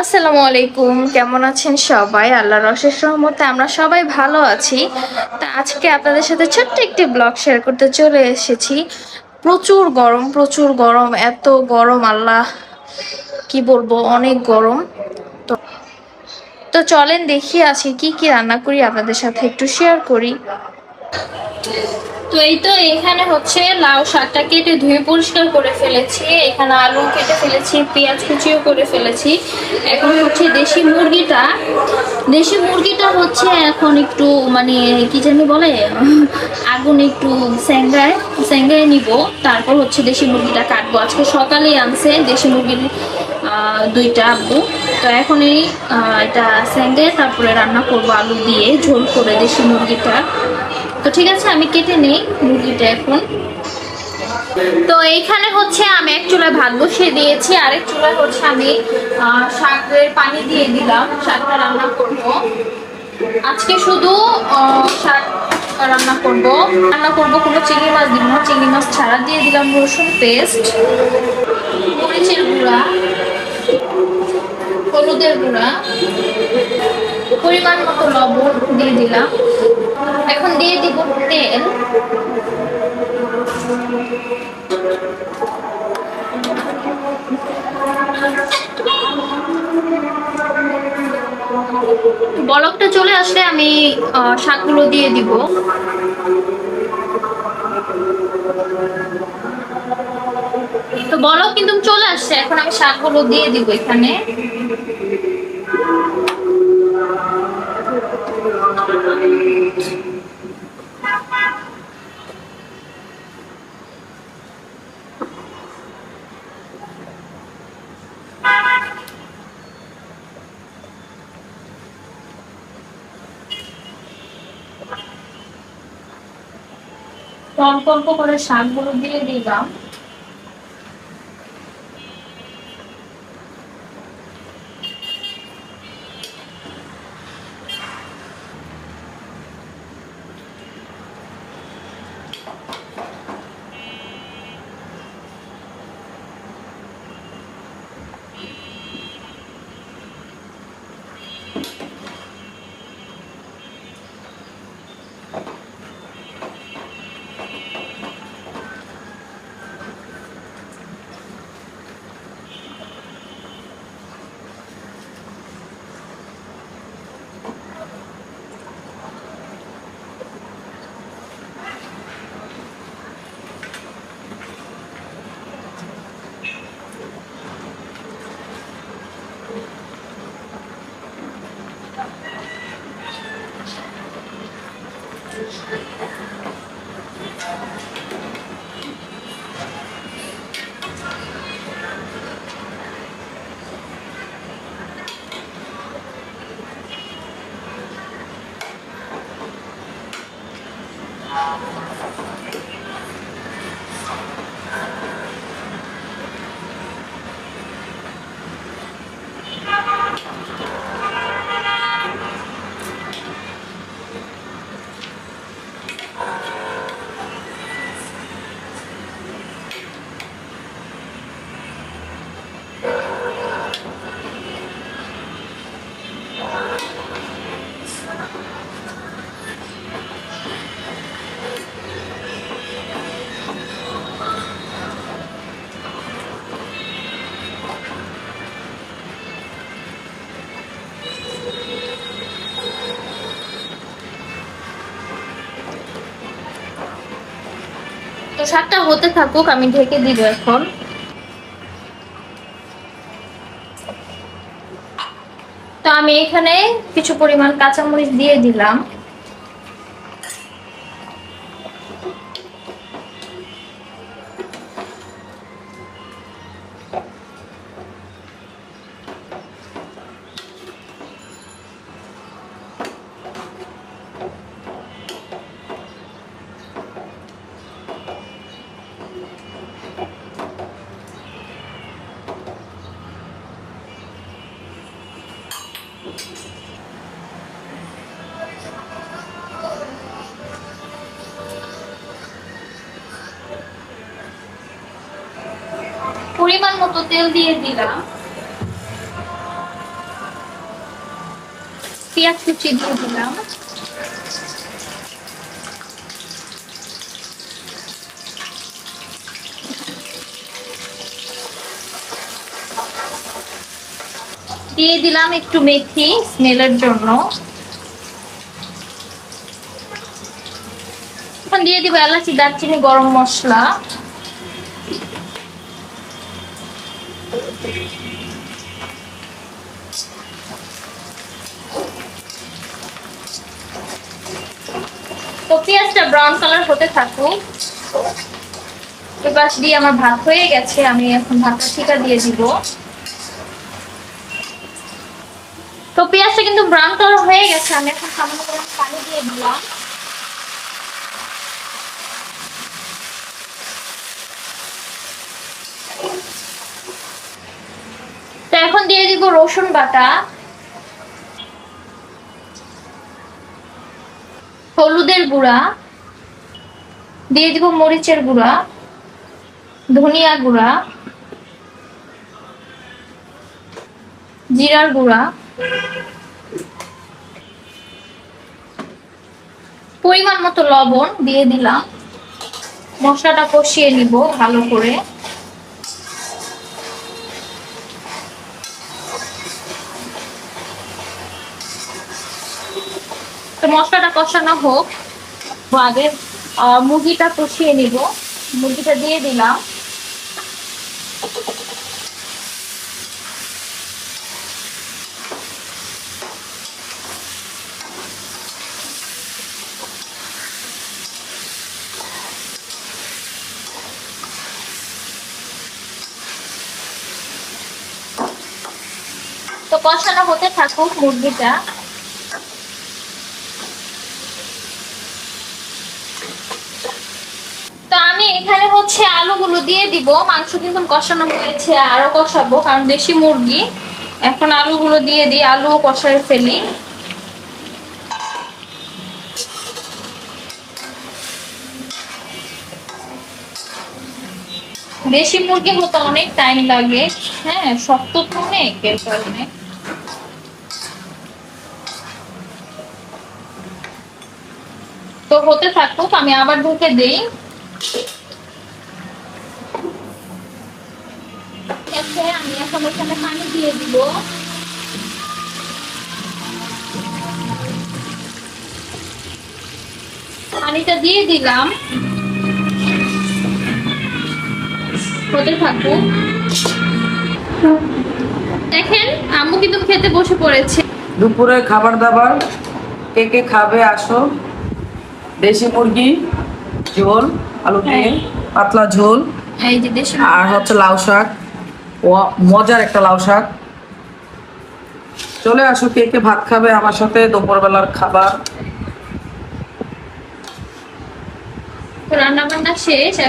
আসসালামু আলাইকুম। কেমন আছেন সবাই? আল্লাহর অশেষ রহমতে আমরা সবাই ভালো আছি। তা আজকে আপনাদের সাথে ছোট্ট একটি ব্লগ শেয়ার করতে চলে এসেছি। প্রচুর গরম প্রচুর গরম, এত গরম, আল্লাহ, কি বলব, অনেক গরম। তো তো চলেন দেখি আছি কি কি রান্না করি, আপনাদের সাথে একটু শেয়ার করি। তো এই তো এখানে হচ্ছে লাউ শাকটা কেটে ধুয়ে পরিষ্কার করে ফেলেছি। এখানে আলু কেটে ফেলেছি, পেঁয়াজ কুচিও করে ফেলেছি। এখন হচ্ছে দেশি মুরগিটা দেশি মুরগিটা হচ্ছে এখন একটু মানে কি জানি বলে, আগুন একটু স্যাঙ্গায় স্যাঙ্গায় নিব। তারপর হচ্ছে দেশি মুরগিটা কাটবো। আজকে সকালেই আনছে দেশি মুরগির দুইটা আব্বু তো এখন এই এটা স্যাঙ্গে তারপরে রান্না করব আলু দিয়ে ঝোল করে দেশি মুরগিটা। তো ঠিক আছে, আমি কেটে নেই মুরগিটা এখন। তো এইখানে হচ্ছে আমি এক চুলায় ভাত বসিয়ে দিয়েছি, আরেক চুলায় হচ্ছে আমি শাকের পানি দিয়ে দিলাম শাকটা রান্না করব। আজকে শুধু শাক রান্না করব। রান্না করব কোনো চিংড়ি মাছ দিব না, চিংড়ি মাছ ছাড়া দিয়ে দিলাম রসুন পেস্ট, মরিচের গুঁড়া, হলুদের গুঁড়া, পরিমাণ মতো লবণ দিয়ে দিলাম। এখন দিয়ে দিব তেল। বলকটা চলে আসলে আমি শাকগুলো দিয়ে দিব। তো বলক কিন্তু চলে আসছে, এখন আমি শাকগুলো দিয়ে দিব এখানে। অল্প করে শাকগুলো দিয়ে দিলাম। শাকটা হতে থাকুক, আমি ঢেকে দিব এখন। তো আমি এখানে কিছু পরিমাণ কাঁচামরিচ দিয়ে দিলাম। পরিমাণ মতো তেল দিয়ে দিলাম। পেঁয়াজ কুচি দিয়ে দিলাম। দিয়ে দিলাম একটু মেথি স্মেলের জন্য। এখন দিয়ে দিব এলাচি, দারচিনি, গরম মশলা। পেঁয়াজটা ব্রাউন কালার হতে থাকুক। এবার দিয়ে আমার ভাত হয়ে গেছে, আমি এখন ভাতটা ঠিকা দিয়ে দিব। তো পেঁয়াজটা কিন্তু ব্রাউন কালার হয়ে গেছে। আমি এখন সামান্য করে পানি দিয়ে দিলাম। তো এখন দিয়ে দিব রসুন বাটা। হলুদের গুঁড়া। দিয়ে দিব মরিচের গুঁড়া। ধনিয়া গুঁড়া। জিরার গুঁড়া। পরিমাণ মতো লবণ দিয়ে দিলাম। মশলাটা কষিয়ে নিব ভালো করে। তো মশলাটা কষানো হোক। আগে মুরগিটা কষিয়ে নিব। মুরগিটা দিয়ে দিলাম। তো কষানো হতে থাকুক, মুরগিটা। তো আমি এখানে হচ্ছে আলুগুলো দিয়ে দিব। মাংস কিন্তু কষানো হয়েছে, আরও কষাবো, কারণ দেশি মুরগি। এখন আলুগুলো দিয়ে দিই, আলুও কষায় ফেলি। দেশি মুরগি হতে অনেক টাইম লাগে। হ্যাঁ শক্ত তো অনেক, এর কারণে। হতে থাকুক, আমি আবার ঢুকে দেই। আমি এখন এখানে পানি দিয়ে দিব। পানিটা দিয়ে দিলাম। হতে থাকুক। দেখেন, আম্মু কিন্তু খেতে বসে পড়েছে। দুপুরে খাবার দাবার, কে কে খাবে আসো। দেশি মুরগি ঝোল আলু দিয়ে হ্যাঁ। পাতলা ঝোল এই যে দেশি আর হচ্ছে লাউ শাক। মজার একটা লাউ শাক। চলে আসো কে কে ভাত খাবে আমার সাথে দুপুরবেলার খাবার।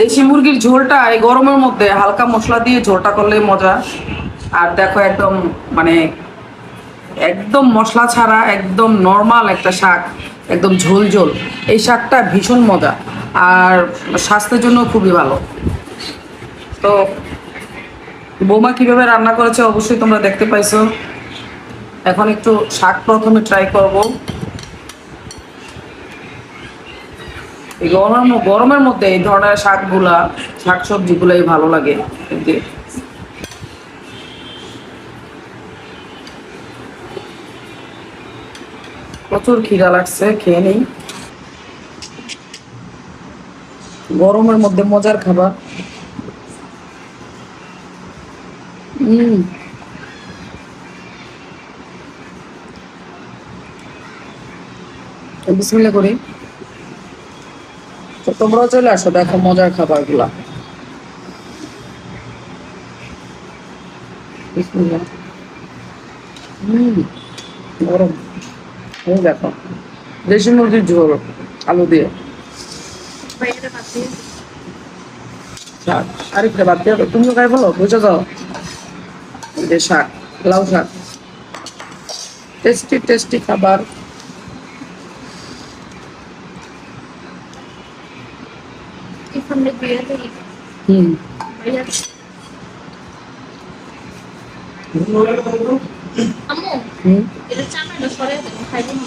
দেশি মুরগির ঝোলটা এই গরমের মধ্যে হালকা মশলা দিয়ে ঝোলটা করলে মজা। আর দেখো একদম মানে একদম মশলা ছাড়া একদম নর্মাল একটা শাক। একদম ঝোল ঝোল এই শাকটা ভীষণ মজা। আর স্বাস্থ্যের জন্য খুবই ভালো। তো বৌমা কীভাবে রান্না করেছে অবশ্যই তোমরা দেখতে পাইছো। এখন একটু শাক প্রথমে ট্রাই করব। এই গরমের গরমের মধ্যে এই ধরনের শাকগুলা শাক সবজিগুলাই ভালো লাগে প্রচুর খিদা লাগছে, খেয়ে নেই। গরমের মধ্যে মজার খাবার। হম বিসমিল্লা করি। তো তোমরাও চলে আসো, দেখো মজার খাবারগুলা হম গরম। এই দেখো দেশি মুরগির ঝোল আলু দিয়ে। শাক। আরেকটা বাদ দিয়ে তুমি খাই বলো বুঝে যাও। যে শাক লাউ শাক। টেস্টি টেস্টি খাবার। হুম। আম্মু এটা চামড়াটা সরে খাইবো না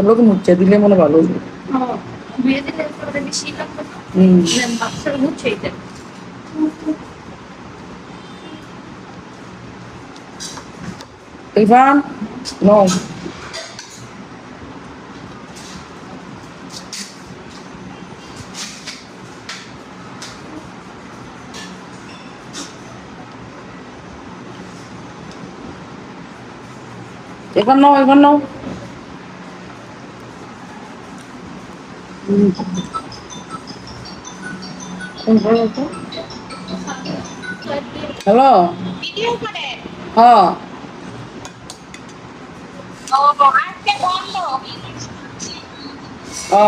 লোক মুচ্ছে দিলে মনে ভালো। হ্যাঁ, ধুয়ে দিলে একেবারে বেশি লাগবে না? হুম। বাচ্চারা ইরফান নো এবার নাও এবার নাও হুম। কোন ভালো তো? হ্যালো ভিডিও করে হ্যাঁ ও আজকে বন্ধ ও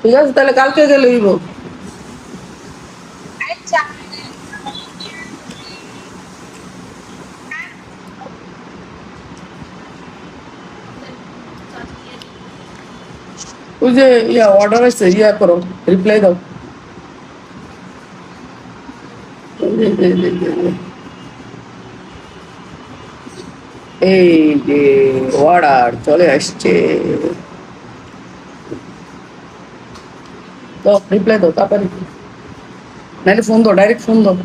ঠিক আছে তাহলে কালকে গেলে হইব আচ্ছা ওই যে ইয়া অর্ডার আছে ইয়া করো রিপ্লাই দাও। এই যে, অর্ডার চলে আসছে। দাও রিপ্লাই দাও তাড়াতাড়ি। নাহলে ফোন দাও ডাইরেক্ট ফোন দাও।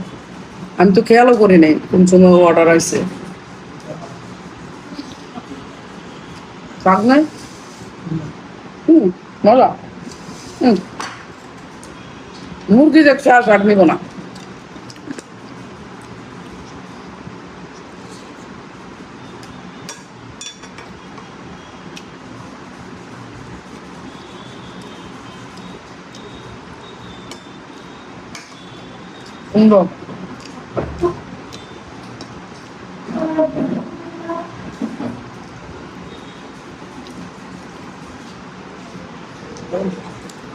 আমি তো খেয়ালও করি নাই কোন সময় অর্ডার আসছে। নাই? হুম। মজা? হুম। মুরগি দেখছে আর শাক নিব না। সুন্দর।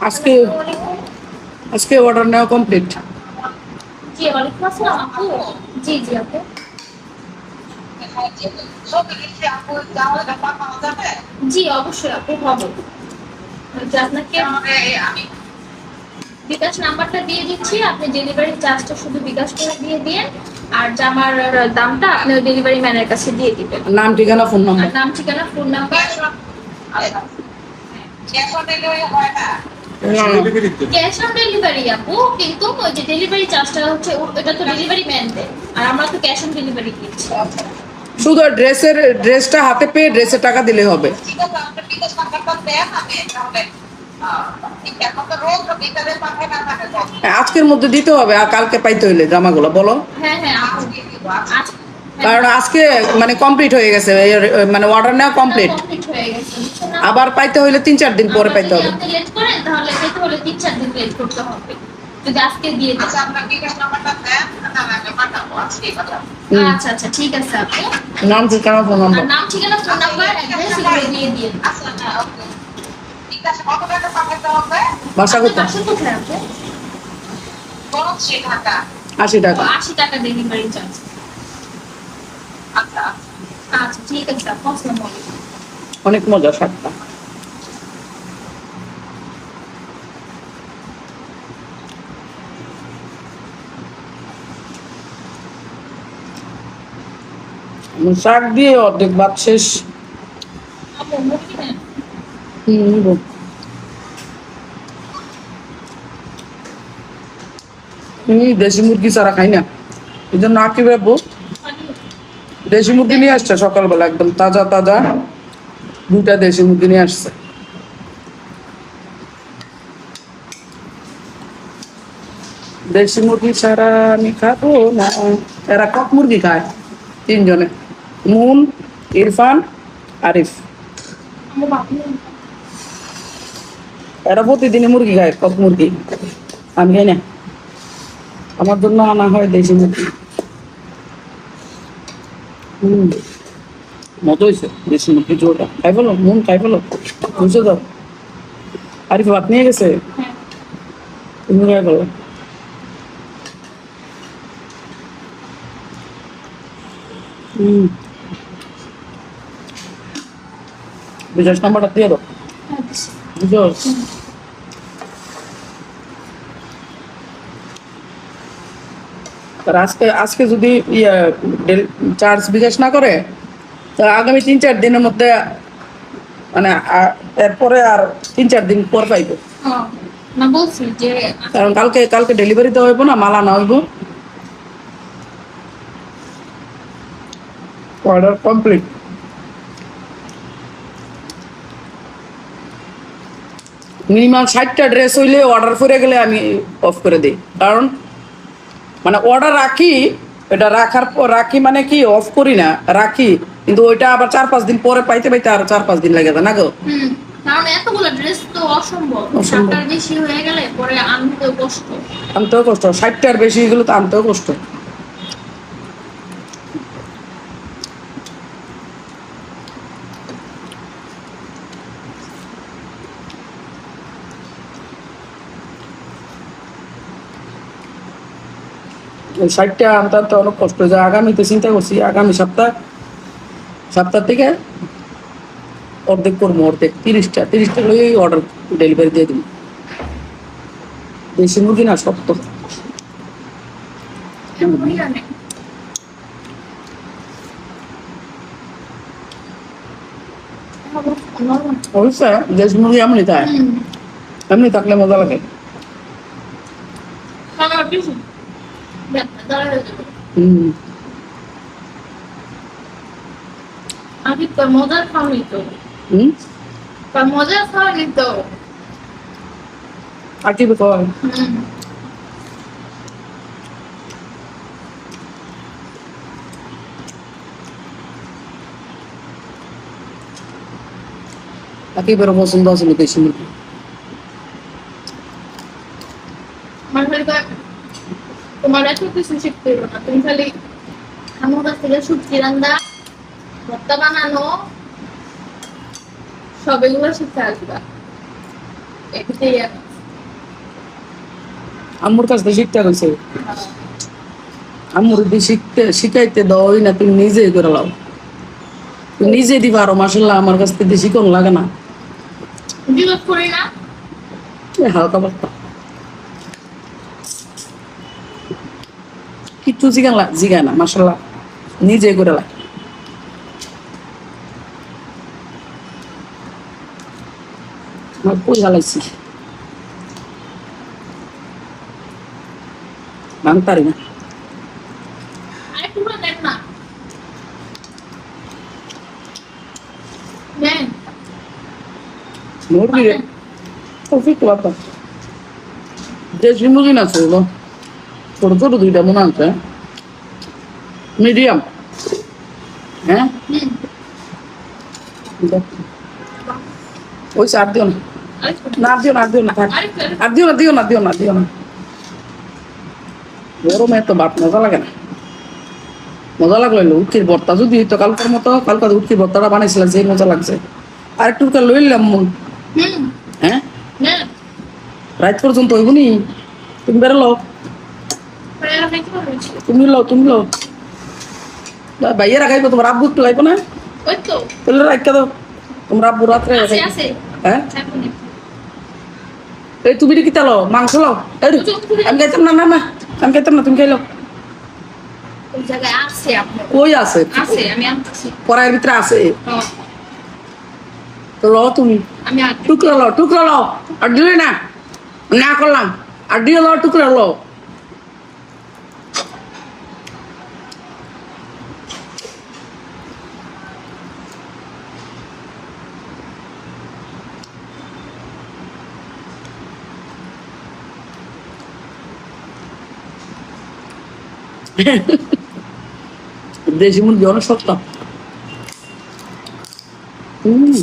আজকে আজকে অর্ডার নেওয়া কমপ্লিট জি ওয়ালাইকুম আসসালাম আপু জি জি আপু। জি অবশ্যই আপু হবে। আপনাকে বিকাশ নাম্বারটা দিয়ে দিচ্ছি আপনি ডেলিভারি চার্জটা শুধু বিকাশ করে দিয়ে দিন আর জামার দামটা আপনি ওই ডেলিভারি ম্যানের কাছে দিয়ে দিবেন। নাম ঠিকানা ফোন নাম্বার নাম ঠিকানা ফোন নাম্বার হয় না। ক্যাশ অন ডেলিভারি আপু কিন্তু ওই যে ডেলিভারি চার্জটা হচ্ছে এটা তো ডেলিভারি ম্যান দেয়। আর আমরা তো ক্যাশ অন ডেলিভারি দিচ্ছি। শুধু ড্রেসের ড্রেসটা হাতে পেয়ে ড্রেসের টাকা দিলে হবে। হ্যাঁ, আজকের মধ্যে দিতে হবে আর কালকে পাইতে হইলে জামাগুলো বলো। হ্যাঁ হ্যাঁ আপু। আজকে দিব আজকে। আজ কারণ আজকে মানে কমপ্লিট হয়ে গেছে মানে অর্ডার নেওয়া কমপ্লিট হয়ে গেছে? আবার পাইতে হইলে তিন চার দিন পরে পাইতে হবে। লেট করেন তাহলে পেতে হলে তিন চার দিন লেট করতে হবে। যদি আজকে দিয়ে আচ্ছা আপনার বিকাশ নাম্বারটা দেন? আমি পাঠাবো আজকে পাঠাবো আচ্ছা আচ্ছা ঠিক আছে আপু নাম ঠিকানা ফোন নাম্বার নাম ঠিকানা ফোন নাম্বার অ্যাড্রেস এগুলো দিয়ে দিন। আচ্ছা ওকে বিকাশ কত টাকা পাঠাতে হবে? বাসা কোথায়? বাসা কোথায় আপু বলছি আশি টাকা। আশি টাকা ডেলিভারি চার্জ আচ্ছা আচ্ছা। ঠিক আছে আপু আসসালামু আলাইকুম অনেক মজা শাকটা শাক দিয়ে অর্ধেক ভাত শেষ। হুম দেশি মুরগি ছাড়া খাই না। এই জন্য আঁকি দেশি মুরগি নিয়ে আসছে সকালবেলা, একদম তাজা তাজা। দুটা দেশি মুরগি নিয়ে আসছে। দেশি মুরগি ছাড়া আমি খাব না। এরা কক মুরগি খায় তিনজনে। মুন, ইরফান, আরিফ। এরা প্রতিদিনই মুরগি খায়, কক মুরগি। আমি খাই না। আমার জন্য আনা হয় দেশি মুরগি। হুম। মতো হয়েছে বেশি কিছু খাই ফেলো মন খাই ফেলো বুঝছ তো আরিফ, ভাত নিয়ে গেছে? তুমি খাই ফেলো। বিজয় নাম্বারটা দিয়ে দাও। আজকে আজকে যদি ইয়ে, চার্জ বিকাশ না করে তা আগামী তিন চার দিনের মধ্যে মানে আ- এরপরে আর তিন চার দিন পর পাইবো। হ্যাঁ, না বলছি যে কারণ কালকে কালকে ডেলিভারি দেওয়া হইব না মাল আনা হইব। অর্ডার কমপ্লিট মিনিমাম ষাটটা ড্রেস হইলে অর্ডার করে গেলে আমি অফ করে দিই। কারণ মানে অর্ডার রাখি এটা রাখার পর রাখি মানে কি অফ করি না রাখি। কিন্তু ওইটা আবার চার পাঁচ দিন পরে পাইতে পাইতে আর চার পাঁচ দিন লাগে না গো? কারণ এতগুলো ড্রেস তো অসম্ভব। বেশি হয়ে গেলে পরে আনতেও কষ্ট। আনতেও কষ্ট ষাটটার বেশি গেলে তো আনতেও কষ্ট। ষাটটা আনতে আনতে অনেক কষ্ট হয়ে যায় আগামীতে চিন্তা করছি আগামী সপ্তাহ সপ্তাহ থেকে অর্ধেক করব অর্ধেক তিরিশটা তিরিশটা লই অর্ডার ডেলিভারি দিয়ে দিবো দেশি মুরগি না শক্ত এমনই জানে। নরম। অবশ্যই দেশি মুরগি এমনি তাই হুম, এমনি থাকলে মজা লাগে আমার বেশি। ব্যাপারটা দাঁড়া হয়ে যাবে। হুম আগে তো মজার খাওয়ানি তো। হুম? তা মজার খাওয়ানি তো। আর কি হুম। একেবারে পছন্দ আছে খালি কয়, তোমার এত কিছু শিখতে না। তুমি খালি আমার কাছ থেকে সবজি রান্না ভর্তা বানানো সব এগুলো শিখতে আসবা এটাই। আম্মুর কাছ থেকে শিখতে গেছে আম্মুর শিখতে শিখাইতে দই না তুমি নিজেই করে লাও। তুমি নিজে দিবা আরও মাসাল্লাহ আমার কাছ থেকে শিখন লাগে না। বিরোধ করি না। হালকা কিচ্ছু জিগান জিগায় না মাসাল্লাহ নিজে করে লাগ আমার কই হালাইছি ভাঙতারি না দেন মুরগি কফি তো বাবা দেশি মুরগি না ছিল ছোট ছোট দুইটা মনে আছে মিডিয়াম হ্যাঁ ওই আর দিও না দিও না দিও না থাক। আর দিও না দিও না দিও না দিও না। গরমে তো ভাত মজা লাগে না। মজা লাগল উটকির ভর্তা। যদি হইতো কালকের মতো কালকে উটকির ভর্তাটা বানাইছিলাম সেই মজা লাগছে। আর একটু লইলাম মন। হ্যাঁ? রাত পর্যন্ত হইব নি? তুমি বেরোলো তুমি লো তুমি লো ভাইয়েরা খাইবো তোমার আব্বু একটু খাইবো না? তাহলে রাখা দাও। তোমার আব্বু রাত্রে হ্যাঁ। এই তুমি কি তালো? মাংস লাও। আমি খাইতাম না না না। আমি খাইতাম না তুমি খাইলো ওই আছে পড়ার ভিতরে আছে। ল তুমি। টুকরো লো টুকরো লো আর দিলে না না করলাম। আর দিয়ে লো টুকরো লো দেশি মুরগি অনেক হুম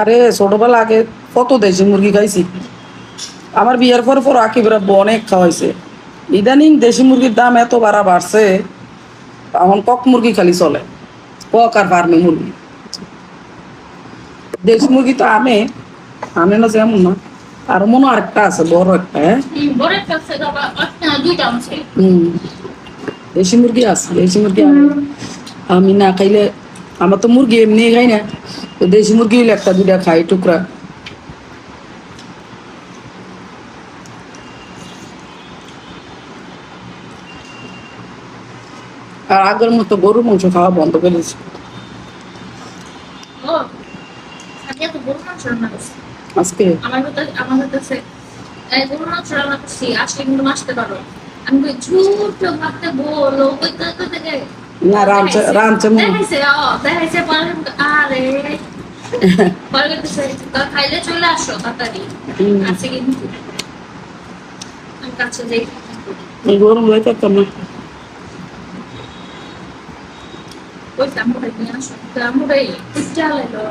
আরে, ছোটবেলা আগে কত দেশি মুরগি খাইছি। আমার বিয়ের পর পর আকিবের আব্বু অনেক খাওয়াইছে। ইদানিং দেশি মুরগির দাম এত বাড়া বাড়ছে এখন কক মুরগি খালি চলে। কক আর ফার্মি মুরগি। দেশি মুরগি তো আমে আমে না যেমন না। আর মনে আর আরেকটা আছে বড় একটা হ্যাঁ? দেশি মুরগি আছে দেশি মুরগি আমি না খাইলে আমার তো মুরগি এমনি খাই না। দেশি মুরগি হইলে একটা দুইটা খাই টুকরা। আর আগের মতো গরুর মাংস খাওয়া বন্ধ করে দিয়েছি। আজকে? আমার আমার কাছে গরু মাংস রান্না করছি আসলে কিন্তু আসতে পারো আমি কই ঝুট ভাবতে বলো কই কই কই থেকে না রাঁধছে রাঁধছে দেখাইছে ও দেখাইছে পরে আরে। পরে কইতেছে "তা খাইলে চলে আসো তাড়াতাড়ি। হুম। আছে কিন্তু আমি কাছে যাই। গরম লাইতে পারতাম না ওই তামুরাই তামুরাই চালাইলো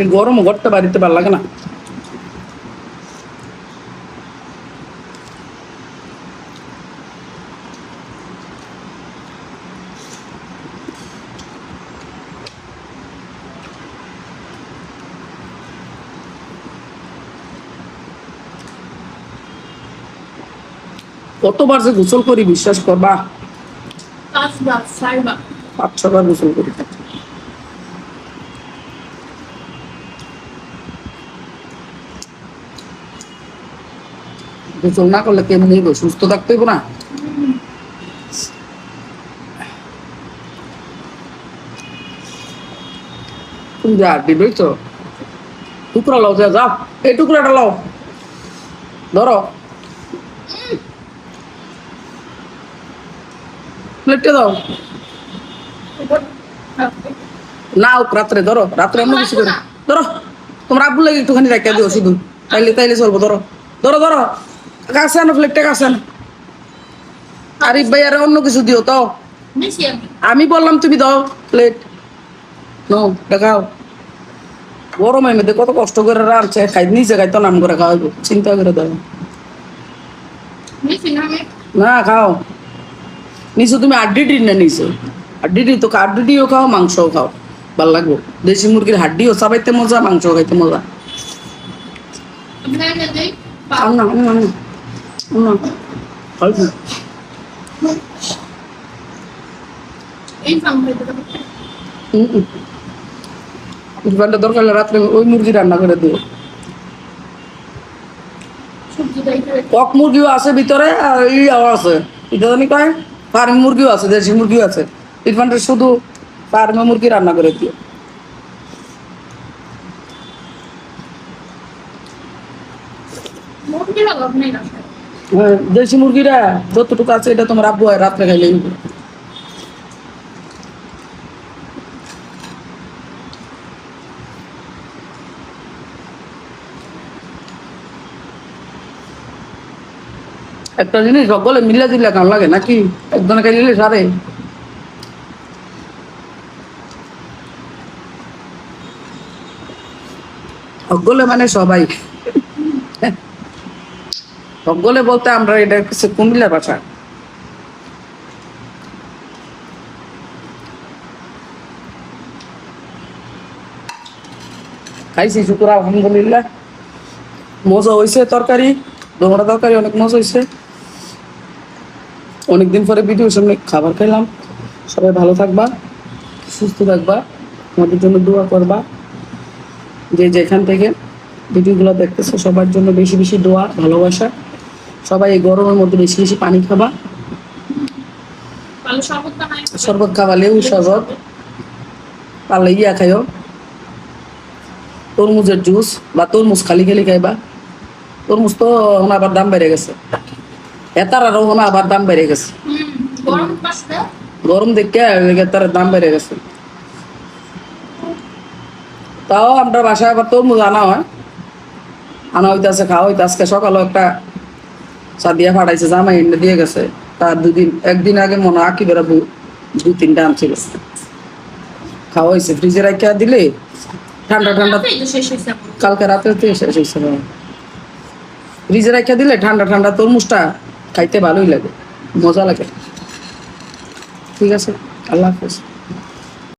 এই গরম ঘরটা বাড়িতে ভালো লাগে না? কতবার যে গোসল করি, বিশ্বাস করবা? পাঁচবার ছয়বার পাঁচ ছবার গোসল করি গোসল না করলে কেমন হইব? সুস্থ থাকতে হইব না? তুমি যা তো টুকরা লাও যা যাও এই টুকরাটা লও। ধরো। প্লেটটা দাও। না হোক রাত্রে ধরো রাত্রে অন্য কিছু করে। ধরো তোমার আব্বু লাগে একটুখানি রাখিয়া দিও শুধু তাইলে তাইলে চলবো ধরো। ধরো ধরো। কাছে আনো প্লেটটা কাছে আনো। আরিফ ভাই আর অন্য কিছু দিও তো আমি। বললাম তুমি দাও প্লেট নো দেখাও। গরমের মধ্যে কত কষ্ট করে রাঁধছে খাই নিজে খাইতো নাম করে খাওয়াবো চিন্তা করে দাও। না খাও। নিছো তুমি আড্ডি না নিছো? আড্ডি তো আড্ডিও খাও মাংসও খাও ভালো লাগবো। দেশি মুরগির হাড্ডিও চাবাইতে মজা মাংস খাইতে মজা। না না না দরকার হলে রাত্রে ওই মুরগি রান্না করে দিও। কক মুরগিও আছে ভিতরে আর ইয়াও আছে। এটা জানি কয়? ফার্মি মুরগিও আছে দেশি মুরগিও আছে। ইরফানটা শুধু ফার্মে মুরগি রান্না করে দিও। হ্যাঁ, দেশি মুরগিরা যতটুকু আছে এটা তোমার আব্বু হয় রাত্রে খাইলে একটা জিনিস সকলে মিলে দিলে কেমন লাগে? নাকি একজনে খাইলে সারে? সকলে মানে সবাই। সকলে বলতে আমরা এটা কিছু কুমিল্লার ভাষা। খাইছি, শুকুর, আলহামদুলিল্লাহ। মজা হয়েছে তরকারি, দোমরা তরকারি, অনেক মজা হয়েছে অনেকদিন পরে ভিডিওর সামনে খাবার খেলাম সবাই ভালো থাকবা, সুস্থ থাকবা, আমাদের জন্য দোয়া করবা। যে যেখান থেকে ভিডিওগুলো দেখতেছো, সবার জন্য বেশি বেশি দোয়া, ভালোবাসা। সবাই এই গরমের মধ্যে বেশি বেশি পানি খাবা। শরবত খাবা লেবু শরবত। পারলে ইয়া খাইও। তরমুজের জুস বা তরমুজ খালি খালি খাইবা। তরমুজ তো আবার দাম বেড়ে গেছে। এতার আরও এখন আবার দাম বেড়ে গেছে। গরম দেখে এতার দাম বেড়ে গেছে। তাও আমরা বাসায় আবার তরমুজ আনা হয়। আনা হইতাছে খাওয়া হইতে আজকে সকালে একটা সাদিয়া ফাটাইছে জামাই এনে দিয়ে গেছে। তার দুদিন একদিন আগে মনে আঁকি বেড়াবো দু তিনটা আনছিল। খাওয়া হয়েছে ফ্রিজে রাখিয়া দিলে ঠান্ডা ঠান্ডা। কালকে রাতে শেষ হয়েছে ফ্রিজে রাখিয়া দিলে ঠান্ডা ঠান্ডা তরমুজটা খাইতে ভালোই লাগে মজা লাগে। ঠিক আছে? আল্লাহ হাফেজ।